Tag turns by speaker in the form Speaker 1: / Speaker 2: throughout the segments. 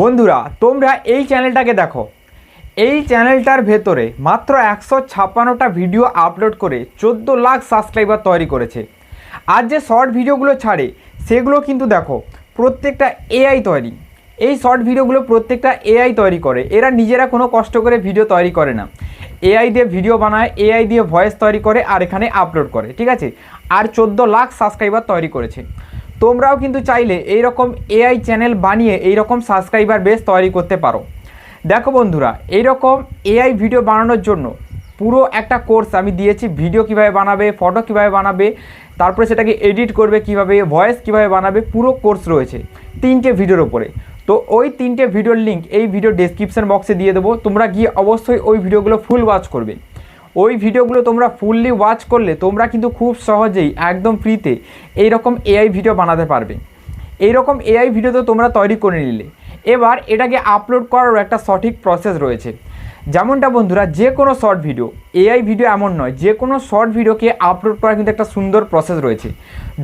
Speaker 1: বন্ধুরা, তোমরা এই চ্যানেলটাকে দেখো। এই চ্যানেলটার ভেতরে মাত্র একশো ছাপ্পান্নটা ভিডিও আপলোড করে চোদ্দ লাখ সাবস্ক্রাইবার তৈরি করেছে। আর যে শর্ট ভিডিওগুলো ছাড়ে, সেগুলো কিন্তু দেখো, প্রত্যেকটা এআই তৈরি। এই শর্ট ভিডিওগুলো প্রত্যেকটা এআই তৈরি করে। এরা নিজেরা কোনো কষ্ট করে ভিডিও তৈরি করে না। এআই দিয়ে ভিডিও বানায়, এআই দিয়ে ভয়েস তৈরি করে আর এখানে আপলোড করে, ঠিক আছে? আর চোদ্দ লাখ সাবস্ক্রাইবার তৈরি করেছে। তোমরাও কিন্তু চাইলে এই রকম এআই চ্যানেল বানিয়ে এই রকম সাবস্ক্রাইবার বেস তৈরি করতে পারো। দেখো বন্ধুরা এই রকম এআই ভিডিও বানানোর জন্য পুরো একটা কোর্স আমি দিয়েছি ভিডিও কীভাবে বানাবে ফটো কীভাবে বানাবে, তারপরে সেটাকে এডিট করবে কীভাবে ভয়েস কীভাবে বানাবে, পুরো কোর্স রয়েছে তিনটে ভিডিওর ওপরে তো ওই তিনটে ভিডিওর লিঙ্ক এই ভিডিও ডেসক্রিপশন বক্সে দিয়ে দেবো। তোমরা গিয়ে অবশ্যই ওই ভিডিওগুলো ফুল ওয়াচ করবে। ওই ভিডিওগুলো তোমরা ফুললি ওয়াচ করলে তোমরা কিন্তু খুব সহজেই একদম ফ্রিতে এইরকম এআই ভিডিও বানাতে পারবে। এইরকম এআই ভিডিও তো তোমরা তৈরি করে নিলে। এবার এটাকে আপলোড করারও একটা সঠিক প্রসেস রয়েছে। যেমনটা বন্ধুরা, যে কোনো শর্ট ভিডিও এআই ভিডিও এমন নয়, যে কোনো শর্ট ভিডিওকে আপলোড করার কিন্তু একটা সুন্দর প্রসেস রয়েছে।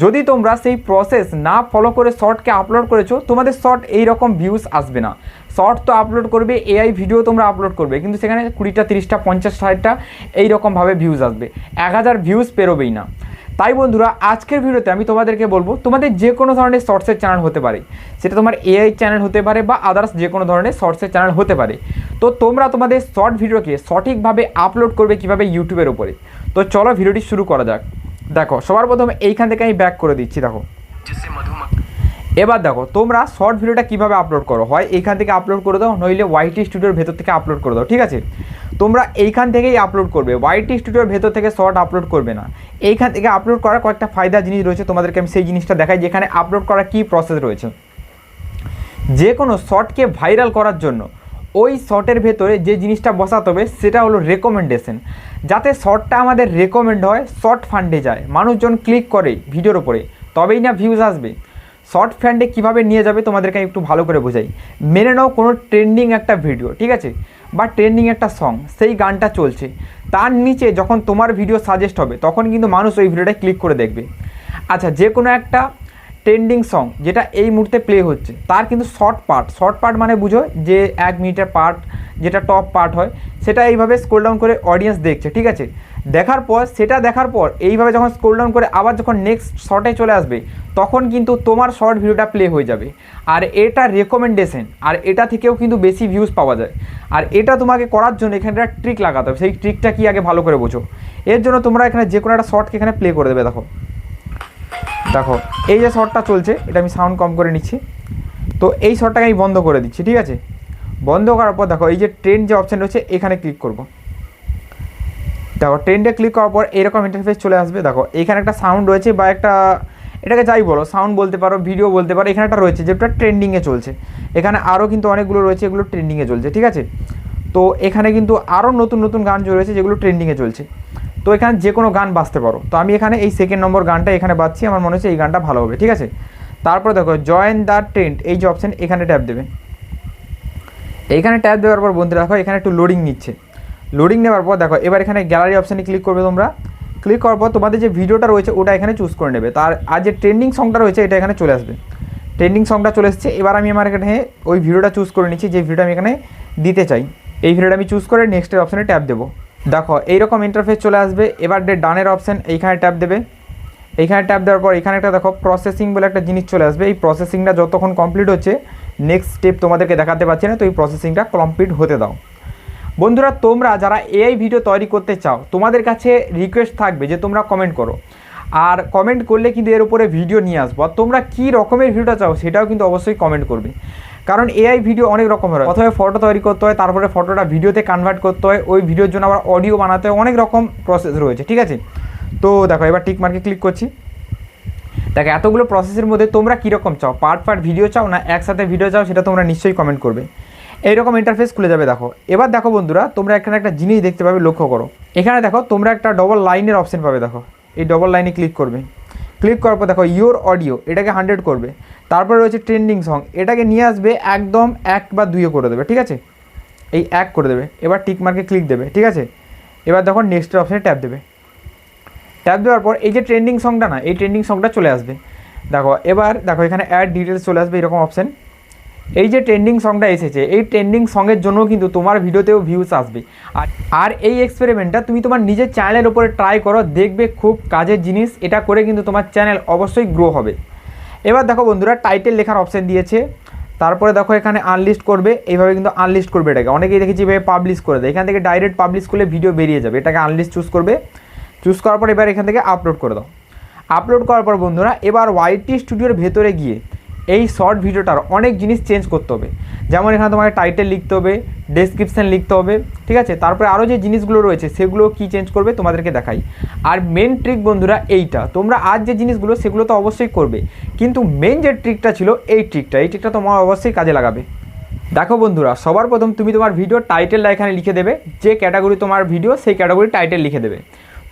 Speaker 1: যদি তোমরা সেই প্রসেস না ফলো করে শর্টকে আপলোড করেছ, তোমাদের শর্ট এই রকম ভিউজ আসবে না। শর্ট তো আপলোড করবে এআই ভিডিও তোমরা আপলোড করবে, কিন্তু সেখানে কুড়িটা, তিরিশটা পঞ্চাশ ষাটটা এইরকমভাবে ভিউজ আসবে। এক হাজার ভিউজ পেরোবেই না। তাই বন্ধুরা আজকের ভিডিওতে আমি তোমাদেরকে বলব তোমাদের যে কোনো ধরনের শর্টসের চ্যানেল হতে পারে। সেটা তোমার এআই চ্যানেল হতে পারে বা আদার্স যে কোনো ধরনের শর্টসের চ্যানেল হতে পারে। তো তোমরা তোমাদের শর্ট ভিডিওকে সঠিকভাবে আপলোড করবে কীভাবে ইউটিউবের উপরে। তো চলো ভিডিওটি শুরু করা যাক। দেখো সবার প্রথমে এইখান থেকে আমি ব্যাক করে দিচ্ছি দেখো। এবার দেখো তোমরা শর্ট ভিডিওটা কীভাবে আপলোড করো? হয় এইখান থেকে আপলোড করে দাও নইলে ওয়াইটি স্টুডিওর ভেতর থেকে আপলোড করে দাও ঠিক আছে? তোমরা এইখান থেকেই আপলোড করবে। ওয়াইটি স্টুডিওর ভেতর থেকে শর্ট আপলোড করবে না। এইখান থেকে আপলোড করার কয়েকটা ফায়দা জিনিস রয়েছে তোমাদেরকে আমি সেই জিনিসটা দেখাই, যেখানে আপলোড করার কী প্রসেস রয়েছে। যে কোনো শর্টকে ভাইরাল করার জন্য ওই শর্টের ভেতরে যে জিনিসটা বসাতে হবে, সেটা হলো রেকমেন্ডেশন যাতে শর্টটা আমাদের রেকমেন্ড হয় শর্ট ফান্ডে যায়। মানুষজন ক্লিক করে ভিডিওর ওপরে তবেই না ভিউজ আসবে। শর্ট ফ্যান্ডে কীভাবে নিয়ে যাবে তোমাদেরকে একটু ভালো করে বোঝাই। মেনে নাও কোনো ট্রেন্ডিং একটা ভিডিও ঠিক আছে? বা ট্রেন্ডিং একটা সং সেই গানটা চলছে। তার নিচে যখন তোমার ভিডিও সাজেস্ট হবে, তখন কিন্তু মানুষ ওই ভিডিওটা ক্লিক করে দেখবে। আচ্ছা যে কোনো একটা ট্রেন্ডিং সং যেটা এই মুহূর্তে প্লে হচ্ছে, তার কিন্তু শর্ট পার্ট শর্ট পার্ট মানে বুঝো যে এক মিনিটের পার্ট যেটা টপ পার্ট হয়, সেটা এইভাবে স্ক্রোল ডাউন করে অডিয়েন্স দেখছে, ঠিক আছে? দেখার পর, সেটা দেখার পর, এইভাবে যখন স্ক্রোল ডাউন করে আবার যখন নেক্সট শর্টে চলে আসবে, তখন কিন্তু তোমার শর্ট ভিডিওটা প্লে হয়ে যাবে। আর এটা রেকমেন্ডেশন আর এটা থেকেও কিন্তু বেশি ভিউজ পাওয়া যায়। আর এটা তোমাকে করার জন্য এখানে একটা ট্রিক লাগাতে হবে। সেই ট্রিকটা কি আগে ভালো করে বোঝো। এর জন্য তোমরা এখানে যে কোনো একটা শর্টকে এখানে প্লে করে দেবে, দেখো। দেখো, এই যে শর্টটা চলছে, এটা আমি সাউন্ড কম করে নিচ্ছি। তো এই শর্টটাকে আমি বন্ধ করে দিচ্ছি, ঠিক আছে? বন্ধ করার পর দেখো, এই যে ট্রেন যে অপশান রয়েছে, এখানে ক্লিক করব। দেখো ট্রেন্ডে ক্লিক করার পর এরকম ইন্টারফেস চলে আসবে। দেখো, এখানে একটা সাউন্ড রয়েছে বা একটা এটাকে যাই বলো সাউন্ড বলতে পারো ভিডিও বলতে পারো, এখানে একটা রয়েছে যেটা ট্রেন্ডিংয়ে চলছে। এখানে আরও কিন্তু অনেকগুলো রয়েছে, এগুলো ট্রেন্ডিংয়ে চলছে, ঠিক আছে? তো এখানে কিন্তু আরও নতুন নতুন গান রয়েছে, যেগুলো ট্রেন্ডিংয়ে চলছে। তো এখানে যে কোনো গান বাজতে পারো। তো আমি এখানে এই সেকেন্ড নম্বর গানটা এখানে বাজছি, আমার মনে হচ্ছে এই গানটা ভালো হবে, ঠিক আছে? তারপর দেখো জয়েন দ্য ট্রেন্ড এই যে অপশান এখানে ট্যাপ দেবে। এইখানে ট্যাপ দেওয়ার পর বন্ধুরা দেখো, এখানে একটু লোডিং নিচ্ছে। লোডিং নেওয়ার পর দেখো, এবার এখানে গ্যালারি অপশানে ক্লিক করবে তোমরা। ক্লিক করার পর তোমাদের যে ভিডিওটা রয়েছে, ওটা এখানে চুজ করে নেবে। তার আর যে ট্রেন্ডিং সংটা রয়েছে, এটা এখানে চলে আসবে। ট্রেন্ডিং সংটা চলে এসেছে। এবার আমি আমার এখানে ওই ভিডিওটা চুজ করে নিচ্ছি, যে ভিডিওটা আমি এখানে দিতে চাই। এই ভিডিওটা আমি চুজ করে নেক্সটের অপশানে ট্যাপ দেবো। দেখো, এইরকম ইন্টারফেস চলে আসবে। এবার ডানের অপশান এইখানে ট্যাপ দেবে। এইখানে ট্যাপ দেওয়ার পর এখানে একটা দেখো প্রসেসিং বলে একটা জিনিস চলে আসবে। এই প্রসেসিংটা যতক্ষণ কমপ্লিট হচ্ছে নেক্সট স্টেপ তোমাদেরকে দেখাতে পারছি না, তো এই প্রসেসিংটা কমপ্লিট হতে দাও। বন্ধুরা, তোমরা যারা এআই ভিডিও তৈরি করতে চাও, তোমাদের কাছে রিকোয়েস্ট থাকবে যে তোমরা কমেন্ট করো। আর কমেন্ট করলে কিন্তু এর উপরে ভিডিও নিয়ে আসব। আর তোমরা কী রকমের ভিডিওটা চাও, সেটাও কিন্তু অবশ্যই কমেন্ট করবে। কারণ এআই ভিডিও অনেক রকমের হয়। প্রথমে ফটো তৈরি করতে হয়, তারপরে ফটোটা ভিডিওতে কনভার্ট করতে হয়। ওই ভিডিওর জন্য আবার অডিও বানাতে হয়। অনেক রকম প্রসেস রয়েছে, ঠিক আছে? তো দেখো, এবার টিক মার্কে ক্লিক করছি। দেখো, এতগুলো প্রসেসের মধ্যে তোমরা কীরকম চাও? পার্ট পার্ট ভিডিও চাও না একসাথে ভিডিও চাও, সেটা তোমরা নিশ্চয়ই কমেন্ট করবে। এইরকম ইন্টারফেস খুলে যাবে, দেখো। এবার দেখো বন্ধুরা, তোমরা এখানে একটা জিনিস দেখতে পাবে, লক্ষ্য করো। এখানে দেখো, তোমরা একটা ডবল লাইনের অপশন পাবে, দেখো। এই ডবল লাইনে ক্লিক করবে। ক্লিক করার পর দেখো ইওর অডিও এটাকে হান্ড্রেড করবে। তারপরে রয়েছে ট্রেন্ডিং সং এটাকে নিয়ে আসবে, একদম এক বা দুইয়ে করে দেবে, ঠিক আছে? এই এক করে দেবে। এবার টিক মার্কে ক্লিক দেবে, ঠিক আছে? এবার দেখো নেক্সটের অপশানে ট্যাপ দেবে। ট্যাপ দেওয়ার পর, এই যে ট্রেন্ডিং সংটা না, এই ট্রেন্ডিং সংটা চলে আসবে। দেখো, এবার দেখো, এখানে অ্যাড ডিটেলস চলে আসবে, এরকম অপশান এই যে ট্রেন্ডিং সংটা এসেছে, এই ট্রেন্ডিং সঙ্গের জন্য কিন্তু তোমার ভিডিওতেও ভিউজ আসবে। আর আর এই এক্সপেরিমেন্টটা তুমি তোমার নিজের চ্যানেলের উপরে ট্রাই করো, দেখবে খুব কাজের জিনিস, এটা করে কিন্তু তোমার চ্যানেল অবশ্যই গ্রো হবে। এবার দেখো বন্ধুরা টাইটেল লেখার অপশান দিয়েছে। তারপরে দেখো এখানে আনলিস্ট করবে, এইভাবে কিন্তু আনলিস্ট করবে এটাকে। অনেকেই দেখেছি এভাবে পাবলিশ করে দেয়। এখান থেকে ডাইরেক্ট পাবলিশ করলে ভিডিও বেরিয়ে যাবে। এটাকে আনলিস্ট চুজ করবে। চুজ করার পর এবার এখান থেকে আপলোড করে দাও। আপলোড করার পর বন্ধুরা, এবার ওয়াইটি স্টুডিওর ভেতরে গিয়ে এই শর্ট ভিডিওটার অনেক জিনিস চেঞ্জ করতে হবে। যেমন এখানে তোমাকে টাইটেল লিখতে হবে ডেসক্রিপশান লিখতে হবে, ঠিক আছে? তারপরে আরও যে জিনিসগুলো রয়েছে, সেগুলো কি চেঞ্জ করবে তোমাদেরকে দেখাই। আর মেন ট্রিক বন্ধুরা এইটা, তোমরা আজ যে জিনিসগুলো, সেগুলো তো অবশ্যই করবে। কিন্তু মেন যে ট্রিকটা ছিল, এই ট্রিকটা এই ট্রিকটা তোমার অবশ্যই কাজে লাগাবে। দেখো বন্ধুরা, সবার প্রথম তুমি তোমার ভিডিও টাইটেলটা এখানে লিখে দেবে, যে ক্যাটাগরি তোমার ভিডিও সেই ক্যাটাগরি টাইটেল লিখে দেবে।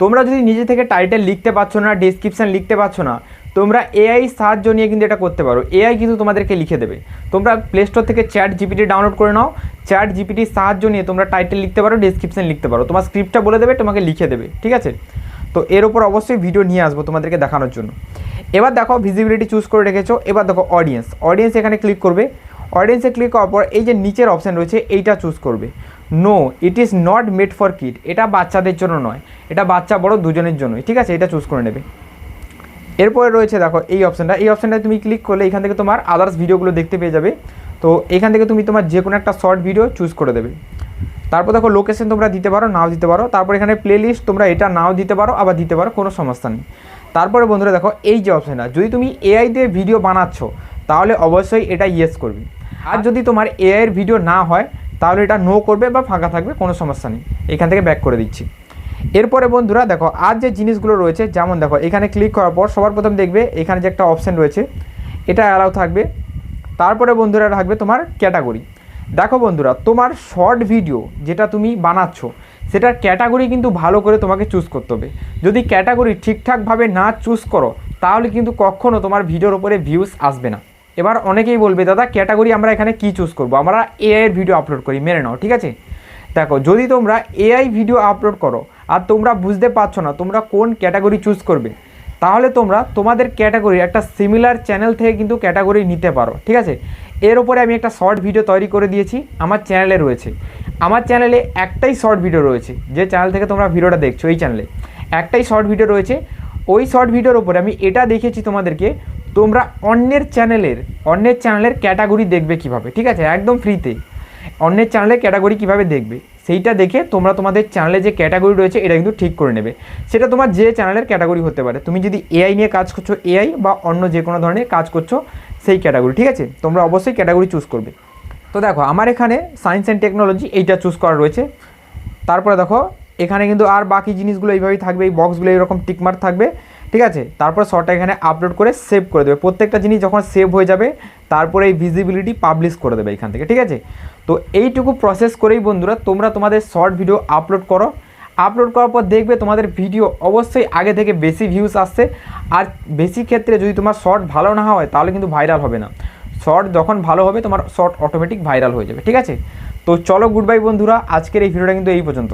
Speaker 1: তোমরা যদি নিজে থেকে টাইটেল লিখতে পারছ না ডেসক্রিপশান লিখতে পারছ না, তোমরা এআই সাহায্য নিয়ে কিন্তু এটা করতে পারো। এআই কিন্তু তোমাদেরকে লিখে দেবে। তোমরা প্লে স্টোর থেকে চ্যাট জিপিটি ডাউনলোড করে নাও। চ্যাট জিপিটির সাহায্য নিয়ে তোমরা টাইটেল লিখতে পারো ডেসক্রিপশান লিখতে পারো। তোমার স্ক্রিপ্টটা বলে দেবে, তোমাকে লিখে দেবে। ঠিক আছে? তো এর ওপর অবশ্যই ভিডিও নিয়ে আসব তোমাদেরকে দেখানোর জন্য। এবার দেখো ভিজিবিলিটি চুজ করে রেখেছো। এবার দেখো অডিয়েন্স অডিয়েন্স এখানে ক্লিক করবে। অডিয়েন্সে ক্লিক করার পর এই যে নিচের অপশান রয়েছে, এইটা চুজ করবে। No it is not made for kid এটা বাচ্চাদের জন্য নয়। এটা বাচ্চা বড় দুজনের জন্যই। ঠিক আছে? এটা চুজ করে নেবে। এরপরে রয়েছে দেখো, এই অপশানটা এই অপশানটা তুমি ক্লিক করলে এখান থেকে তোমার আদার্স ভিডিওগুলো দেখতে পেয়ে যাবে। তো এখান থেকে তুমি তোমার যে কোনো একটা শর্ট ভিডিও চুজ করে দেবে। তারপর দেখো লোকেশন তোমরা দিতে পারো, নাও দিতে পারো। তারপর এখানে প্লেলিস্ট তোমরা এটা নাও দিতে পারো, আবার দিতে পারো, কোনো সমস্যা নেই। তারপরে বন্ধুরা দেখো, এই যে অপশানটা যদি তুমি এআই দিয়ে ভিডিও বানাচ্ছ, তাহলে অবশ্যই এটা ইয়েস করবে। আর যদি তোমার এআইয়ের ভিডিও না হয় তাহলে এটা নো করবে বা ফাঁকা থাকবে, কোনো সমস্যা নেই। এখান থেকে ব্যাক করে দিচ্ছি। এরপরে বন্ধুরা, দেখো, আর যে জিনিসগুলো রয়েছে, যেমন দেখো, এখানে ক্লিক করার পর সবার প্রথম দেখবে, এখানে যে একটা অপশান রয়েছে, এটা অ্যালাউ থাকবে। তারপরে বন্ধুরা থাকবে তোমার ক্যাটাগরি দেখো বন্ধুরা, তোমার শর্ট ভিডিও যেটা তুমি বানাচ্ছ, সেটার ক্যাটাগরি কিন্তু ভালো করে তোমাকে চুজ করতে হবে। যদি ক্যাটাগরি ঠিকঠাকভাবে না চুজ করো, তাহলে কিন্তু কখনও তোমার ভিডিওর উপরে ভিউজ আসবে না। এবার অনেকেই বলবে, দাদা ক্যাটাগরি আমরা এখানে কি চুজ করব? আমরা এআই এর ভিডিও আপলোড করি, মেনে নাও, ঠিক আছে? দেখো, যদি তোমরা এআই ভিডিও আপলোড করো, আর তোমরা বুঝতে পারছ না তোমরা কোন ক্যাটাগরি চুজ করবে, তাহলে তোমরা তোমাদের ক্যাটাগরি একটা সিমিলার চ্যানেল থেকে কিন্তু ক্যাটাগরি নিতে পারো, ঠিক আছে? এর উপরে আমি একটা শর্ট ভিডিও তৈরি করে দিয়েছি, আমার চ্যানেলে রয়েছে। আমার চ্যানেলে একটাই শর্ট ভিডিও রয়েছে, যে চ্যানেল থেকে তোমরা ভিডিওটা দেখছ, এই চ্যানেলে একটাই শর্ট ভিডিও রয়েছে, ওই শর্ট ভিডিওর উপরে আমি এটা দেখেছি তোমাদেরকে তোমরা অন্যের চ্যানেলের অন্যের চ্যানেলের ক্যাটাগরি দেখবে কীভাবে, ঠিক আছে? একদম ফ্রিতে অন্যের চ্যানেলের ক্যাটাগরি কীভাবে দেখবে? সেইটা দেখে তোমরা তোমাদের চ্যানেলে যে ক্যাটাগরি রয়েছে, এটা কিন্তু ঠিক করে নেবে। সেটা তোমার যে চ্যানেলের ক্যাটাগরি হতে পারে। তুমি যদি এআই নিয়ে কাজ করছ এআই বা অন্য যে কোনো ধরনের কাজ করছ, সেই ক্যাটাগরি, ঠিক আছে? তোমরা অবশ্যই ক্যাটাগরি চুজ করবে। তো দেখো, আমার এখানে সায়েন্স অ্যান্ড টেকনোলজি এইটা চুজ করা রয়েছে। তারপরে দেখো, এখানে কিন্তু আর বাকি জিনিসগুলো এইভাবেই থাকবে, এই বক্সগুলো এইরকম টিকমার্ক থাকবে। ঠিক আছে? তারপর শর্টটা এখানে আপলোড করে সেভ করে দেবে। প্রত্যেকটা জিনিস যখন সেভ হয়ে যাবে, তারপরে এই ভিজিবিলিটি পাবলিশ করে দেবে এখান থেকে, ঠিক আছে? তো এইটুকু প্রসেস করেই বন্ধুরা, তোমরা তোমাদের শর্ট ভিডিও আপলোড করো। আপলোড করার পর দেখবে তোমাদের ভিডিও অবশ্যই আগে থেকে বেশি ভিউজ আসছে। আর বেশি ক্ষেত্রে যদি তোমার শর্ট ভালো না হয়, তাহলে কিন্তু ভাইরাল হবে না। শর্ট যখন ভালো হবে, তোমার শর্ট অটোমেটিক ভাইরাল হয়ে যাবে, ঠিক আছে? তো চলো গুড বাই বন্ধুরা, আজকের এই ভিডিওটা কিন্তু এই পর্যন্ত।